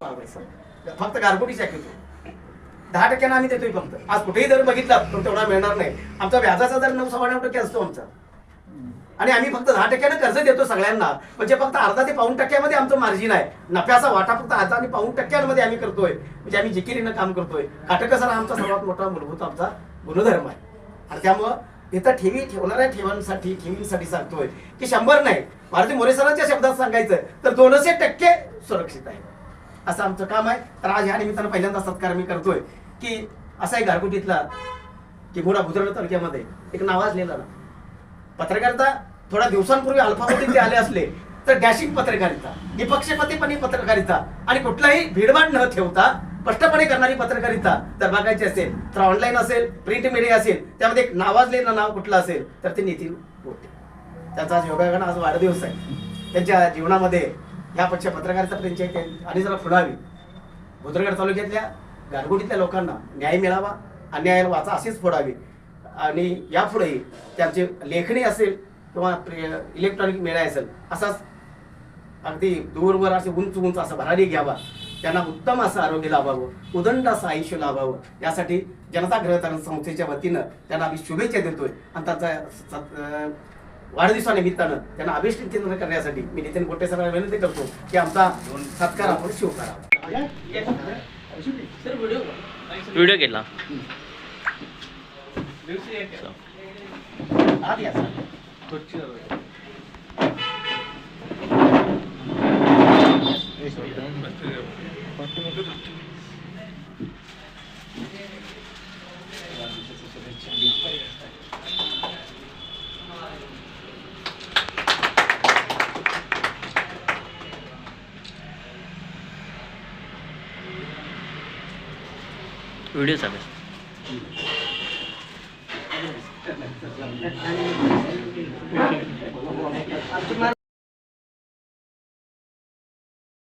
फक्त गारगोटी शक्यतो दहा टक्क्यानं आम्ही देतोय फक्त. आज कुठेही दर बघितला तर तेवढा मिळणार नाही. आमचा व्याजाचा दर नऊ सव्वा नऊ टक्के असतो आमचा. आणि आम्ही फक्त दहा टक्क्यानं कर्ज देतो सगळ्यांना. म्हणजे फक्त अर्धा ते पाऊन टक्क्यामध्ये आमचं मार्जिन आहे. नफ्याचा वाटा फक्त अर्धा आणि पाऊन टक्क्यांमध्ये आम्ही करतोय. म्हणजे आम्ही जिकिरीनं काम करतोय. काटकसर आमचा सर्वात मोठा मूलभूत आमचा गुणधर्म आहे. आणि त्यामुळं इथं ठेवी ठेवणाऱ्या ठेवांसाठी ठेवींसाठी सांगतोय की शंभर नाही. भारती मोरेसरांच्या शब्दात सांगायचं तर दोनशे टक्के सुरक्षित आहे. असं आमचं काम आहे. तर आज ह्या निमित्तानं पहिल्यांदा सत्कार मी करतोय. की असा एक घरगुटीतला की घोडा भुदरड तालुक्यामध्ये एक नावाजलेला ना पत्रकारिता थोड्या दिवसांपूर्वी अल्फामध्ये ते आले असले तर डॅशिंग पत्रकारिता निपक्षपातीपणे पत्रकारिता आणि कुठलाही भीडभाड न ठेवता स्पष्टपणे करणारी पत्रकारिता जर बघायची असेल तर ऑनलाईन असेल प्रिंट मीडिया असेल त्यामध्ये एक नावाजलेलं नाव कुठलं असेल तर ते नितीन गोटे. त्यांचा आज योगायोगानं आज वाढदिवस आहे. त्यांच्या जीवनामध्ये ह्या पक्ष पत्रकारिता त्यांची आणि जरा फुलावी भुदरगड तालुक्यातल्या गारगोटीतल्या लोकांना न्याय मिळावा अन्यायाला वाचा असेच फोडावी आणि यापुढेही त्यांची लेखणी असेल किंवा इलेक्ट्रॉनिक मेळा असेल असाच अगदी दूरवर असे उंच उंच असं भरारी घ्यावा. त्यांना उत्तम असं आरोग्य लाभावं उदंड असं आयुष्य लाभावं. यासाठी जनता ग्रहतारण संस्थेच्या वतीनं त्यांना आम्ही शुभेच्छा देतोय. आणि त्याचा सत- अं, वाढदिवसानिमित्तानं त्यांना अभिष्ट करण्यासाठी मी नितीन गोटे सरांना विनंती करतो की आमचा सत्कार आपण शिव करावा व्हिडिओ केला आत या सर. व्हिडिओ चालेल